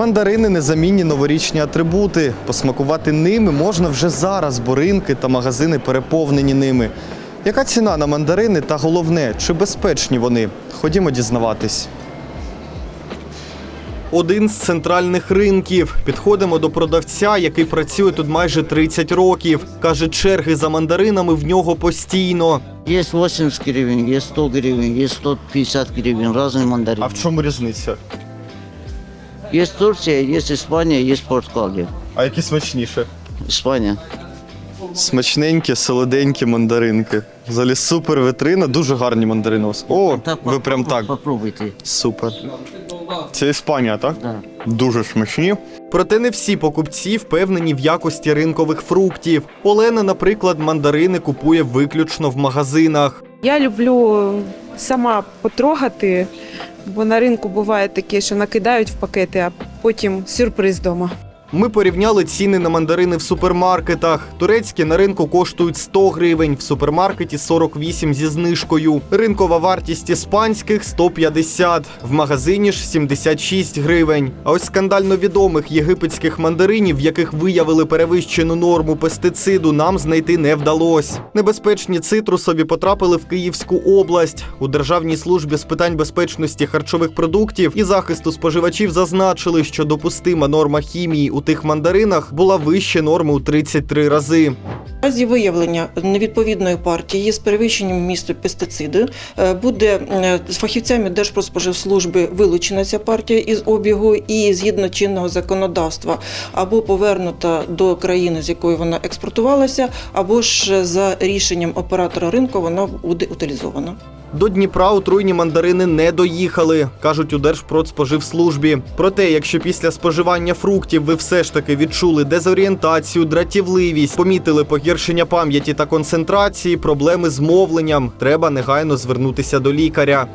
Мандарини незамінні новорічні атрибути. Посмакувати ними можна вже зараз, бо ринки та магазини переповнені ними. Яка ціна на мандарини та головне, чи безпечні вони? Ходімо дізнаватись. Один з центральних ринків. Підходимо до продавця, який працює тут майже 30 років. Каже, черги за мандаринами в нього постійно. Есть 80 гривен, есть 100 гривен, есть 150 гривен, разные мандарины. А в чому різниця? Есть Турция, есть Испания, есть Португалия. А які смачніше? Испания. Смачненькі, солоденькі мандаринки. Взагалі супер витрина, дуже гарні мандарини. у вас. О, ви прям так. Попробуйте. Супер. Це Іспанія, так? Да. Дуже смачні. Проте не всі покупці впевнені в якості ринкових фруктів. Олена, наприклад, мандарини купує виключно в магазинах. Я люблю сама потрогати, бо на ринку буває таке, що накидають в пакети, а потім сюрприз вдома. Ми порівняли ціни на мандарини в супермаркетах. Турецькі на ринку коштують 100 гривень, в супермаркеті 48 зі знижкою. Ринкова вартість іспанських 150, в магазині ж 76 гривень. А ось скандально відомих єгипетських мандаринів, в яких виявили перевищену норму пестициду, нам знайти не вдалося. Небезпечні цитрусові потрапили в Київську область. У Державній службі з питань безпечності харчових продуктів і захисту споживачів зазначили, що допустима норма хімії у тих мандаринах була вище норми у 33 рази. Разі виявлення невідповідної партії з перевищенням місту пестициди е, буде е, з фахівцями Держпродспоживслужби вилучена ця партія із обігу і згідно чинного законодавства або повернута до країни, з якої вона експортувалася, або ж за рішенням оператора ринку вона буде утилізована. До Дніпра отруйні мандарини не доїхали, кажуть у Держпродспоживслужбі. Проте, якщо після споживання фруктів ви все ж таки відчули дезорієнтацію, дратівливість, помітили погіршення пам'яті та концентрації, проблеми з мовленням, треба негайно звернутися до лікаря.